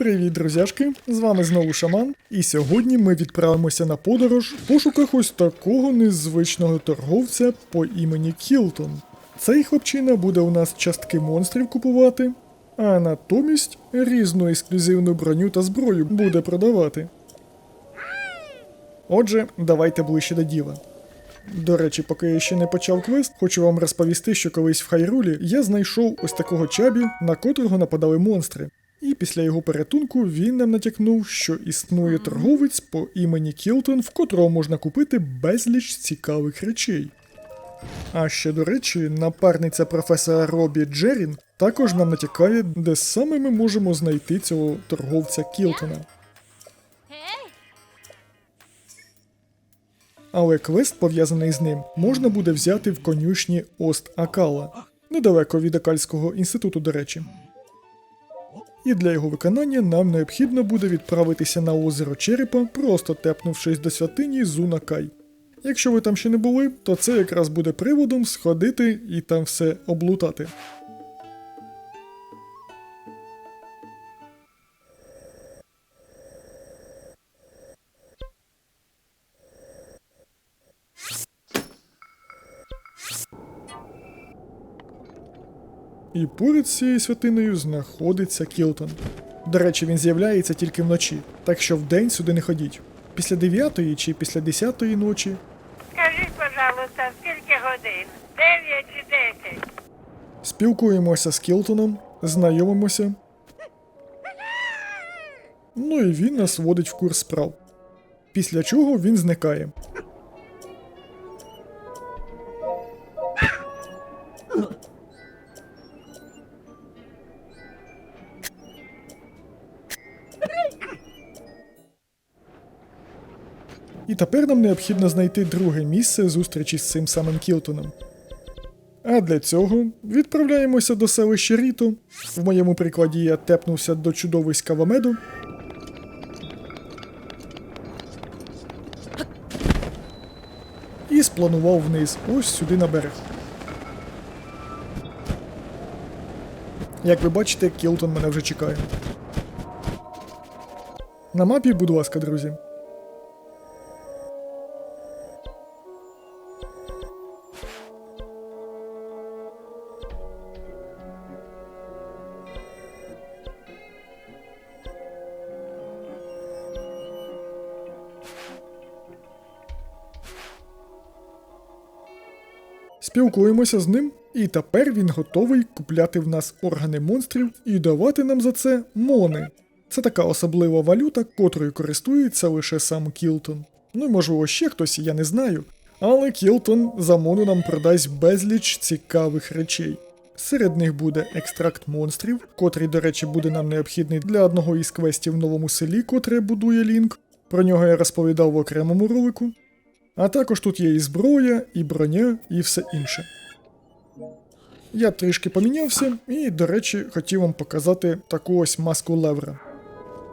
Привіт, друзяшки! З вами знову Шаман, і сьогодні ми відправимося на подорож в пошуках ось такого незвичного торговця по імені Кілтон. Цей хлопчина буде у нас частки монстрів купувати, а натомість різну ексклюзивну броню та зброю буде продавати. Отже, давайте ближче до діла. До речі, поки я ще не почав квест, хочу вам розповісти, що колись в Хайрулі я знайшов ось такого чабі, на котрого нападали монстри. І після його порятунку він нам натякнув, що існує торговець по імені Кілтон, в котрого можна купити безліч цікавих речей. А ще, до речі, напарниця професора Робі Джерін також нам натякає, де саме ми можемо знайти цього торговця Кілтона. Але квест, пов'язаний з ним, можна буде взяти в конюшні Ост Акала, недалеко від Акальського інституту, до речі. І для його виконання нам необхідно буде відправитися на озеро Черепа, просто тепнувшись до святині Зунакай. Якщо ви там ще не були, то це якраз буде приводом сходити і там все облутати. І поряд з цією святиною знаходиться Кілтон. До речі, він з'являється тільки вночі, так що вдень сюди не ходіть. Після 9 чи після 10 ночі Скажіть, пожалуйста, скільки годин? Дев'ять чи десять? спілкуємося з Кілтоном, знайомимося. Ну і він нас вводить в курс справ. Після чого він зникає. І тепер нам необхідно знайти друге місце зустрічі з цим самим Кілтоном. А для цього відправляємося до селища Ріто. В моєму прикладі я тепнувся до чудовиська Вамеду. І спланував вниз, ось сюди на берег. Як ви бачите, Кілтон мене вже чекає. На мапі, будь ласка, друзі. Спілкуємося з ним, і тепер він готовий купляти в нас органи монстрів і давати нам за це мони. Це така особлива валюта, котрою користується лише сам Кілтон. Ну і можливо ще хтось, я не знаю. Але Кілтон за мону нам продасть безліч цікавих речей. Серед них буде екстракт монстрів, котрий, до речі, буде нам необхідний для одного із квестів в новому селі, котре будує Лінк. Про нього я розповідав в окремому ролику. А також тут є і зброя, і броня, і все інше. Я трішки помінявся і, до речі, хотів вам показати таку ось маску левра.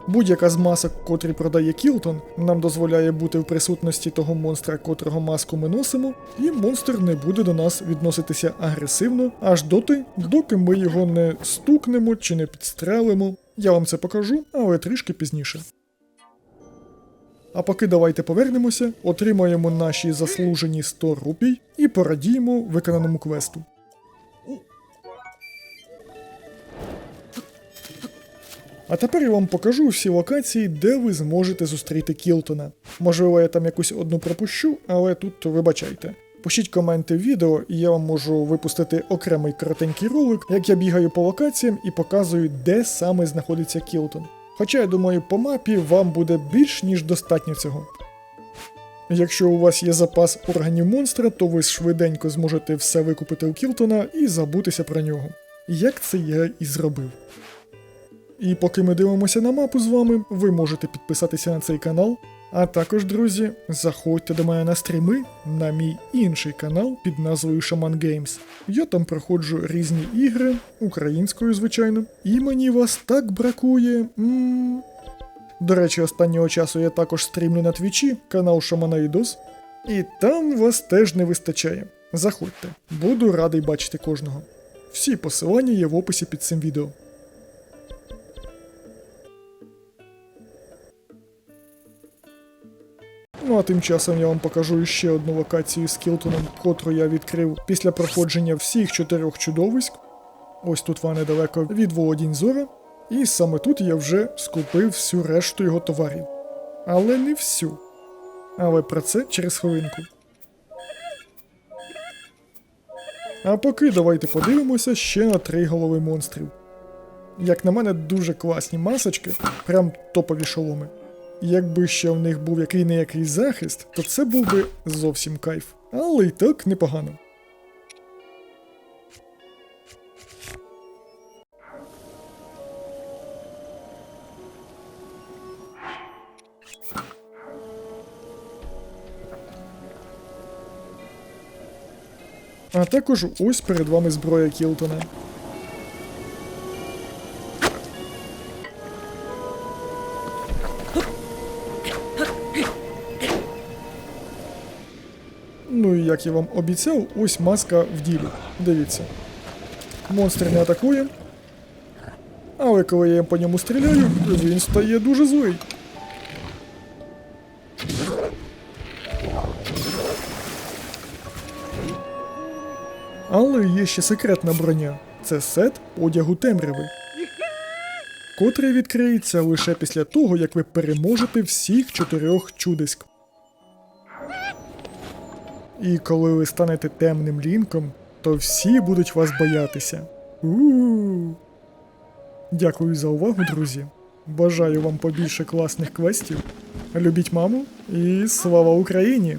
Будь-яка з масок, котрі продає Кілтон, нам дозволяє бути в присутності того монстра, котрого маску ми носимо, і монстр не буде до нас відноситися агресивно аж доти, доки ми його не стукнемо чи не підстрелимо. Я вам це покажу, але трішки пізніше. А поки давайте повернемося, отримаємо наші заслужені 100 рупій і порадіємо виконаному квесту. А тепер я вам покажу всі локації, де ви зможете зустріти Кілтона. Можливо, я там якусь одну пропущу, але тут вибачайте. Пишіть коменти в відео, і я вам можу випустити окремий коротенький ролик, як я бігаю по локаціям і показую, де саме знаходиться Кілтон. Хоча я думаю, по мапі вам буде більш ніж достатньо цього. Якщо у вас є запас органів монстра, то ви швиденько зможете все викупити у Кілтона і забутися про нього. Як це я і зробив. І поки ми дивимося на мапу з вами, ви можете підписатися на цей канал. А також, друзі, заходьте до мене на стріми на мій інший канал під назвою Shaman Games. Я там проходжу різні ігри, українською, звичайно, і мені вас так бракує. м До речі, останнього часу я також стрімлю на твічі, канал Шаманаїдос, і там вас теж не вистачає. Заходьте, буду радий бачити кожного. Всі посилання є в описі під цим відео. А тим часом я вам покажу ще одну локацію з Кілтоном, котру я відкрив після проходження всіх чотирьох чудовиськ. Ось тут вона недалеко від володінь Зора. І саме тут я вже скупив всю решту його товарів. Але не всю. Але про це через хвилинку. А поки давайте подивимося ще на три голови монстрів. Як на мене, дуже класні масочки, прям топові шоломи. Якби ще в них був який неякий захист, то це був би зовсім кайф. Але й так непогано. А також ось перед вами зброя Кілтона. Як я вам обіцяв, ось маска в ділі. Дивіться. Монстр не атакує. Але коли я по ньому стріляю, він стає дуже злий. Але є ще секретна броня. Це сет одягу темряви. Котрий відкриється лише після того, як ви переможете всіх чотирьох чудиськ. І коли ви станете темним лінком, то всі будуть вас боятися. У-у-у. Дякую за увагу, друзі. Бажаю вам побільше класних квестів. Любіть маму і слава Україні!